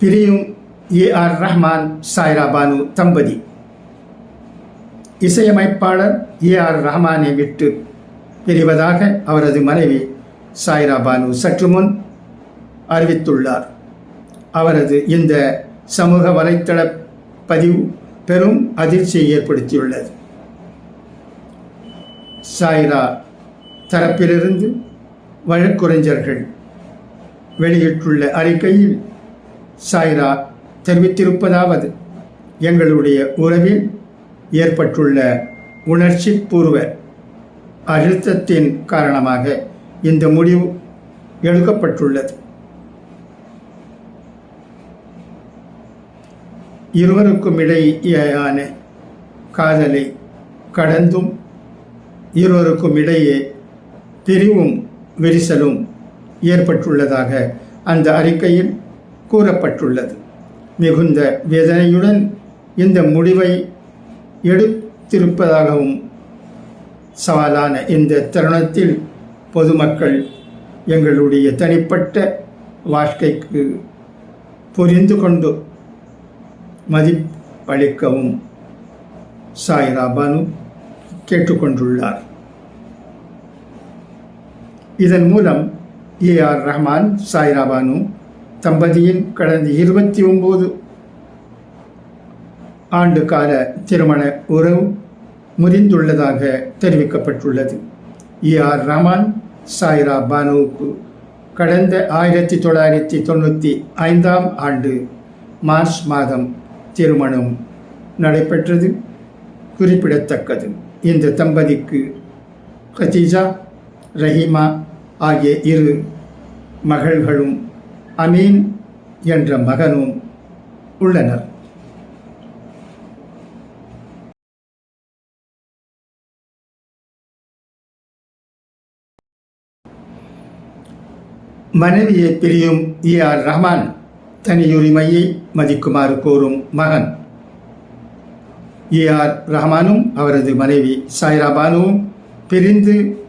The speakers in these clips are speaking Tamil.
பிரியும் ஏ ஆர் ரஹ்மான் சாய்ரா பானு தம்பதி இசையமைப்பாளர் ஏ ஆர் ரஹ்மானை விட்டு பிரிவதாக அவரது மனைவி சாய்ரா பானு சற்று முன் அறிவித்துள்ளார். அவரது இந்த சமூக வலைத்தள பதிவு பெரும் அதிர்ச்சியை ஏற்படுத்தியுள்ளது. சாய்ரா தரப்பிலிருந்து வழக்குரைஞர்கள் வெளியிட்டுள்ள அறிக்கையில் சாய்ரா தெரிவித்திருப்பதாவது எங்களுடைய உறவில் ஏற்பட்டுள்ள உணர்ச்சி பூர்வ அழுத்தத்தின் காரணமாக இந்த முடிவு எடுக்கப்பட்டுள்ளது. இருவருக்கும் இடையேயான காதலை கடந்தும் இருவருக்கும் இடையே பிரிவும் விரிசலும் ஏற்பட்டுள்ளதாக அந்த அறிக்கையில் கூறப்பட்டுள்ளது. மிகுந்த வேதனையுடன் இந்த முடிவை எடுத்திருப்பதாகவும் சவாலான இந்த தருணத்தில் பொதுமக்கள் எங்களுடைய தனிப்பட்ட வாழ்க்கைக்கு புரிந்து கொண்டு மதிப்பளிக்கவும் சாய்ரா பானு கேட்டுக்கொண்டுள்ளார். இதன் மூலம் ஏ ஆர் ரஹ்மான் சாய்ரா பானு தம்பதியின் கடந்த இருபத்தி ஒம்பது ஆண்டு கால திருமண உறவு முறிந்துள்ளதாக தெரிவிக்கப்பட்டுள்ளது. A R. ரமான் சாய்ரா பானுவுக்கு கடந்த ஆயிரத்தி தொள்ளாயிரத்தி தொண்ணூற்றி ஐந்தாம் ஆண்டு மார்ச் மாதம் திருமணம் நடைபெற்றது. குறிப்பிடத்தக்கது. இந்த தம்பதிக்கு கதீஜா ரஹீமா ஆகிய இரு மகள்களும் அமீன் என்ற மகனும் உள்ளனர். மனைவியை பிரியும் ஏ ஆர் ரஹ்மான் தனியுரிமையை மதிக்குமாறு கோரும் மகன். ஏ ஆர் ரஹ்மானும் அவரது மனைவி சாய்ரா பானுவும் பிரிந்து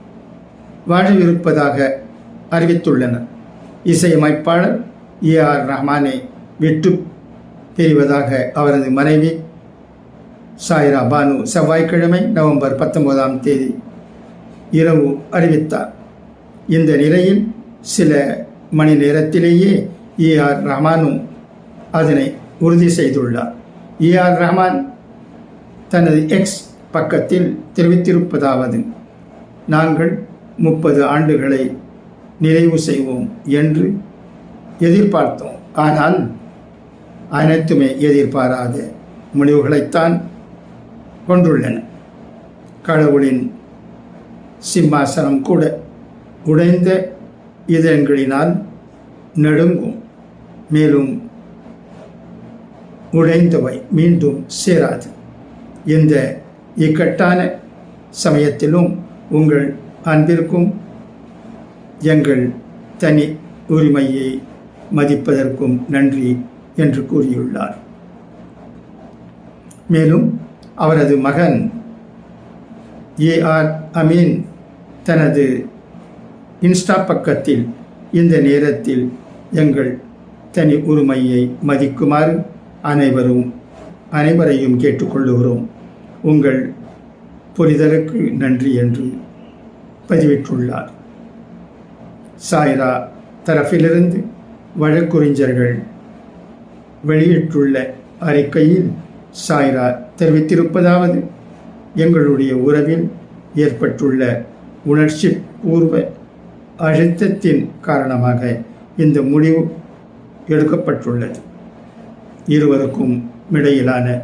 வாழவிருப்பதாக அறிவித்துள்ளனர். இசையமைப்பாளர் ஏ ஆர் ரஹ்மானை விட்டு பிரிவதாக அவரது மனைவி சாய்ரா பானு செவ்வாய்க்கிழமை நவம்பர் பத்தொன்பதாம் தேதி இரவு அறிவித்தார். இந்த நிலையில் சில மணி நேரத்திலேயே ஏ ஆர் ரஹ்மானும் அதனை உறுதி செய்துள்ளார். ஏ ஆர் ரஹ்மான் தனது எக்ஸ் பக்கத்தில் தெரிவித்திருப்பதாவது நாங்கள் முப்பது ஆண்டுகளை நிறைவு செய்வோம் என்று எதிர்பார்த்தோம். ஆனால் அனைத்துமே எதிர்பாராத முடிவுகளைத்தான் கொண்டுள்ளன. கடவுளின் சிம்மாசனம் கூட உடைந்த இதயங்களினால் நடுங்கும் மேலும் உடைந்தவை மீண்டும் சேராது. இந்த இக்கட்டான சமயத்திலும் உங்கள் அன்பிற்கும் எங்கள் தனி உரிமையை மதிப்பதற்கும் நன்றி என்று கூறியுள்ளார். மேலும் அவரது மகன் ஏ ஆர் அமீன் தனது இன்ஸ்டா பக்கத்தில் இந்த நேரத்தில் எங்கள் தனி உரிமையை மதிக்குமாறு அனைவரும் அனைவரையும் கேட்டுக்கொள்ளுகிறோம் உங்கள் புரிதலுக்கு நன்றி என்று பதிவிட்டுள்ளார். சாய்ரா தரப்பிலிருந்து வழக்குறிஞர்கள் வெளியிட்டுள்ள அறிக்கையில் சாய்ரா தெரிவித்திருப்பதாவது எங்களுடைய உறவில் ஏற்பட்டுள்ள உணர்ச்சி பூர்வ அழுத்தத்தின் காரணமாக இந்த முடிவு எடுக்கப்பட்டுள்ளது. இருவருக்கும் இடையிலான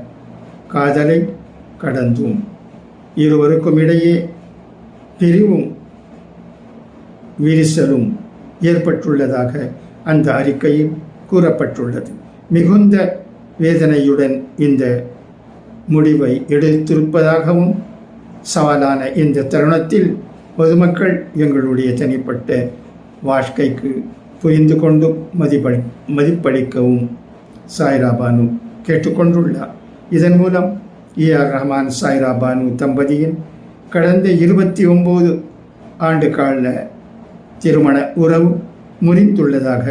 காதலை கடந்தும். இருவருக்கும் இடையே பிரிவும் விரிசலும் ஏற்பட்டுள்ளதாக அந்த அறிக்கையில் கூறப்பட்டுள்ளது. மிகுந்த வேதனையுடன் இந்த முடிவை எடுத்திருப்பதாகவும் சவாலான இந்த தருணத்தில் பொதுமக்கள் எங்களுடைய தனிப்பட்ட வாழ்க்கைக்கு புரிந்து கொண்டும் மதிப்பளி மதிப்பளிக்கவும் சாய்ராபானு கேட்டுக்கொண்டுள்ளார். இதன் மூலம் ஏ ஆர் ரஹ்மான் சாய்ராபானு தம்பதியின் கடந்த இருபத்தி ஒம்பது ஆண்டு கால திருமண உறவு முறிந்துள்ளதாக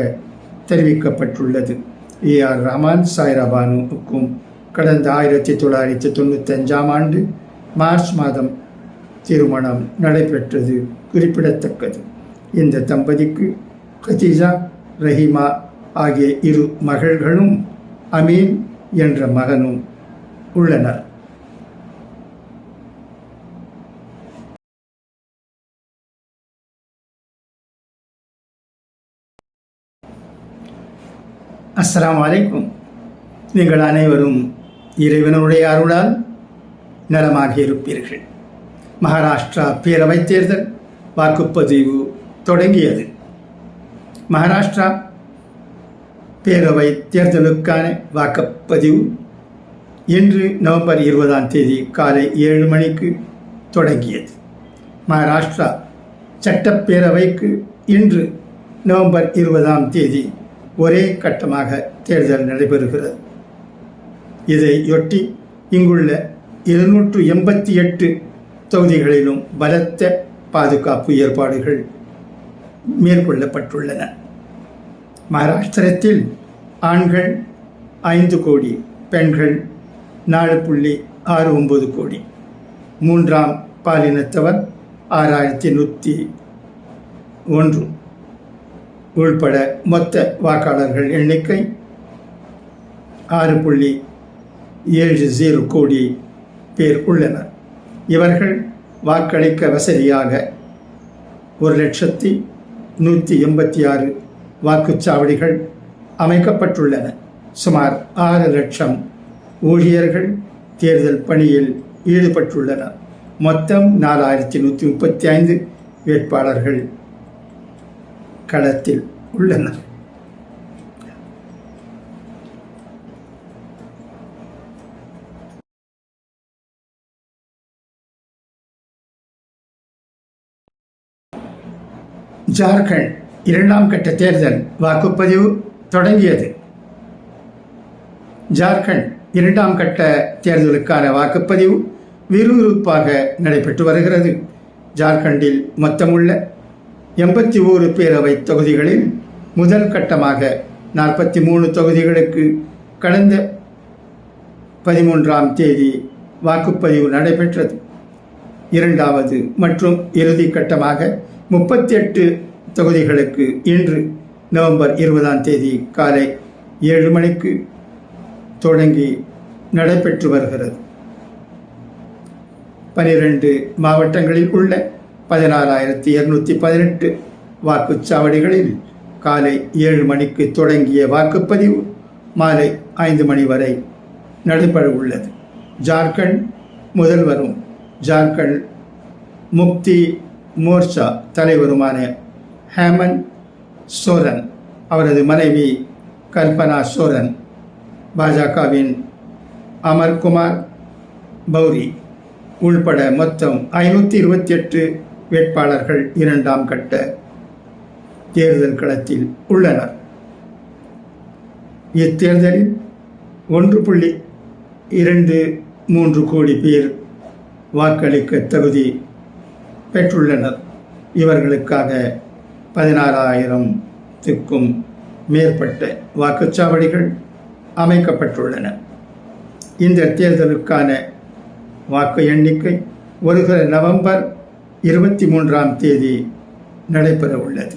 தெரிவிக்கப்பட்டுள்ளது. ஏ ஆர் ரஹ்மான் சாய்ராபானுக்கும் கடந்த ஆயிரத்தி தொள்ளாயிரத்தி தொண்ணூத்தஞ்சாம் ஆண்டு மார்ச் மாதம் திருமணம் நடைபெற்றது குறிப்பிடத்தக்கது. இந்த தம்பதிக்கு கதீஜா ரஹீமா ஆகிய இரு மகள்களும் அமீன் என்ற மகனும் உள்ளனர். அஸ்லாம் வலைக்கும் நீங்கள் அனைவரும் இறைவனுடைய அருளால் நலமாக இருப்பீர்கள் மகாராஷ்டிரா பேரவைத் தேர்தல் வாக்குப்பதிவு தொடங்கியது. மகாராஷ்டிரா பேரவை தேர்தலுக்கான வாக்குப்பதிவு இன்று நவம்பர் இருபதாம் தேதி காலை ஏழு மணிக்கு தொடங்கியது. மகாராஷ்டிரா சட்டப்பேரவைக்கு இன்று நவம்பர் இருபதாம் தேதி ஒரே கட்டமாக தேர்தல் நடைபெறுகிறது. இதையொட்டி இங்குள்ள இருநூற்று எண்பத்தி எட்டு தொகுதிகளிலும் பலத்த பாதுகாப்பு ஏற்பாடுகள் மேற்கொள்ளப்பட்டுள்ளன. மகாராஷ்டிரத்தில் ஆண்கள் ஐந்து கோடி பெண்கள் நாலு புள்ளி ஆறு ஒன்பது கோடி. மூன்றாம் பாலினத்தவர் ஆறாயிரத்தி நூற்றி ஒன்று. உள்பட மொத்த வாக்காளர்கள் எண்ணிக்கை ஆறு புள்ளி ஏழு ஜீரோ கோடி பேர் உள்ளனர். இவர்கள் வாக்களிக்க வசதியாக ஒரு லட்சத்தி நூற்றி எண்பத்தி ஆறு வாக்குச்சாவடிகள் அமைக்கப்பட்டுள்ளன. சுமார் ஆறு லட்சம் ஊழியர்கள் தேர்தல் பணியில் ஈடுபட்டுள்ளனர். மொத்தம் நாலாயிரத்தி நூற்றி முப்பத்தி ஐந்து வேட்பாளர்கள் களத்தில் உள்ளனர் ஜார்க்கண்ட் இரண்டாம் கட்ட தேர்தல் வாக்குப்பதிவு தொடங்கியது. ஜார்க்கண்ட் இரண்டாம் கட்ட தேர்தலுக்கான வாக்குப்பதிவு விறுவிறுப்பாக நடைபெற்று வருகிறது. ஜார்க்கண்டில் மொத்தமுள்ள எண்பத்தி ஓரு பேரவை தொகுதிகளில் முதல் கட்டமாக நாற்பத்தி மூணு தொகுதிகளுக்கு கடந்த பதிமூன்றாம் தேதி வாக்குப்பதிவு நடைபெற்றது. இரண்டாவது மற்றும் இறுதி கட்டமாக முப்பத்தி எட்டு தொகுதிகளுக்கு இன்று நவம்பர் இருபதாம் தேதி காலை ஏழு மணிக்கு தொடங்கி நடைபெற்று வருகிறது. பனிரெண்டு மாவட்டங்களில் உள்ள பதினாறாயிரத்தி இருநூற்றி பதினெட்டு வாக்குச்சாவடிகளில் காலை ஏழு மணிக்கு தொடங்கிய வாக்குப்பதிவு மாலை ஐந்து மணி வரை நடைபெற உள்ளது. ஜார்க்கண்ட் முதல்வரும் ஜார்க்கண்ட் முக்தி மோர்ச்சா தலைவருமான ஹேமந்த் சோரன் அவரது மனைவி கல்பனா சோரன் பாஜகவின் அமர்குமார் பௌரி உள்பட மொத்தம் ஐநூற்றி இருபத்தி எட்டு வேட்பாளர்கள் இரண்டாம் கட்ட தேர்தல் களத்தில் உள்ளனர். இத்தேர்தலில் ஒன்று புள்ளி இரண்டு மூன்று கோடி பேர் வாக்களிக்க தகுதி பெற்றுள்ளனர். இவர்களுக்காக பதினாறாயிரத்துக்கும் மேற்பட்ட வாக்குச்சாவடிகள் அமைக்கப்பட்டுள்ளன. இந்த தேர்தலுக்கான வாக்கு எண்ணிக்கை வருகிற நவம்பர் இருபத்தி மூன்றாம் தேதி நடைபெற உள்ளது.